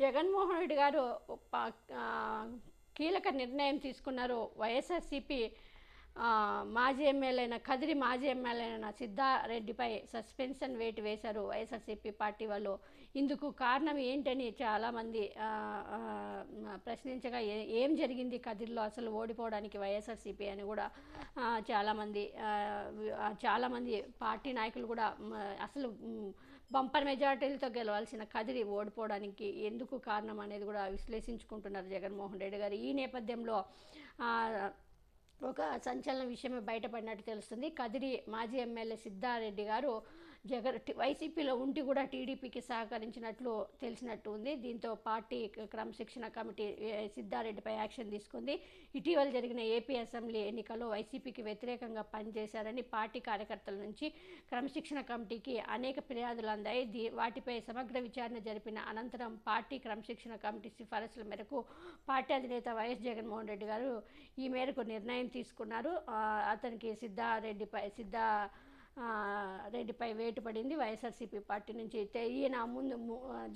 జగన్మోహన్ రెడ్డి గారు కీలక నిర్ణయం తీసుకున్నారు వైఎస్ఆర్సీపీ మాజీ ఎమ్మెల్యే అయిన కదిరి మాజీ ఎమ్మెల్యే అయిన సిద్ధారెడ్డిపై సస్పెన్షన్ వేటు వేశారు వైఎస్ఆర్సీపీ పార్టీ వాళ్ళు. ఇందుకు కారణం ఏంటని చాలామంది ప్రశ్నించగా ఏ- ఏం జరిగింది కదిరిలో అసలు ఓడిపోవడానికి వైఎస్ఆర్సీపీ అని కూడా చాలామంది చాలామంది పార్టీ నాయకులు కూడా అసలు బంపర్ మెజార్టీలతో గెలవాల్సిన కదిరి ఓడిపోవడానికి ఎందుకు కారణం అనేది కూడా విశ్లేషించుకుంటున్నారు జగన్మోహన్ రెడ్డి గారు. ఈ నేపథ్యంలో ఒక సంచలన విషయమే బయటపడినట్టు తెలుస్తుంది. కదిరి మాజీ ఎమ్మెల్యే సిద్ధారెడ్డి గారు జగన్ వైసీపీలో ఉండి కూడా టీడీపీకి సహకరించినట్లు తెలిసినట్టు ఉంది. దీంతో పార్టీ క్రమశిక్షణ కమిటీ సిద్ధారెడ్డిపై యాక్షన్ తీసుకుంది. ఇటీవల జరిగిన ఏపీ అసెంబ్లీ ఎన్నికల్లో వైసీపీకి వ్యతిరేకంగా పనిచేశారని పార్టీ కార్యకర్తల నుంచి క్రమశిక్షణ కమిటీకి అనేక ఫిర్యాదులు అందాయి. దీ వాటిపై సమగ్ర విచారణ జరిపిన అనంతరం పార్టీ క్రమశిక్షణ కమిటీ సిఫారసుల మేరకు పార్టీ అధినేత వైఎస్ జగన్మోహన్ రెడ్డి గారు ఈ మేరకు నిర్ణయం తీసుకున్నారు. అతనికి సిద్ధారెడ్డిపై సిద్ధా రెడ్డిపై వేటు పడింది. వైఎస్ఆర్సీపీ పార్టీ నుంచి అయితే ఈయన ముందు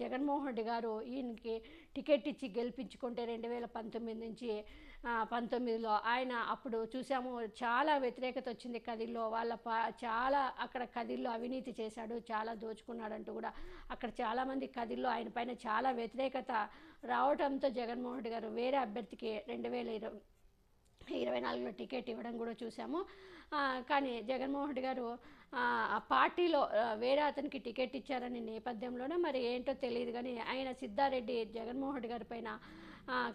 జగన్మోహన్ రెడ్డి గారు ఈయనకి టికెట్ ఇచ్చి గెలిపించుకుంటే రెండు వేల పంతొమ్మిది నుంచి పంతొమ్మిదిలో ఆయన అప్పుడు చూసాము చాలా వ్యతిరేకత వచ్చింది కదిల్లో. వాళ్ళ పా చాలా అక్కడ కదిల్లో అవినీతి చేశాడు చాలా దోచుకున్నాడంటూ కూడా అక్కడ చాలామంది కదిల్లో ఆయన పైన చాలా వ్యతిరేకత రావడంతో జగన్మోహన్ రెడ్డి గారు వేరే అభ్యర్థికి రెండు వేల ఇరవై ఇరవై నాలుగులో టికెట్ ఇవ్వడం కూడా చూసాము. కానీ జగన్మోహన్ రెడ్డి గారు ఆ, పార్టీలో వేరే అతనికి టికెట్ ఇచ్చారనే నేపథ్యంలోనే మరి ఏంటో తెలియదు కానీ ఆయన సిద్ధారెడ్డి జగన్మోహన్ రెడ్డి గారి పైన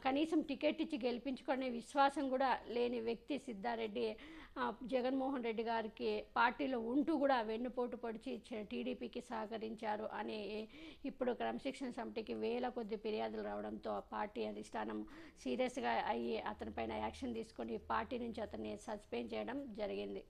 కనీసం టికెట్ ఇచ్చి గెలిపించుకునే విశ్వాసం కూడా లేని వ్యక్తి సిద్ధారెడ్డి జగన్మోహన్ రెడ్డి గారికి పార్టీలో ఉంటూ కూడా వెన్నుపోటు పొడిచి టీడీపీకి సహకరించారు అని ఇప్పుడు క్రమశిక్షణ సమితికి వేల కొద్ది ఫిర్యాదులు రావడంతో పార్టీ అధిష్టానం సీరియస్గా అయ్యి అతనిపైన యాక్షన్ తీసుకొని పార్టీ నుంచి అతన్ని సస్పెండ్ చేయడం జరిగింది.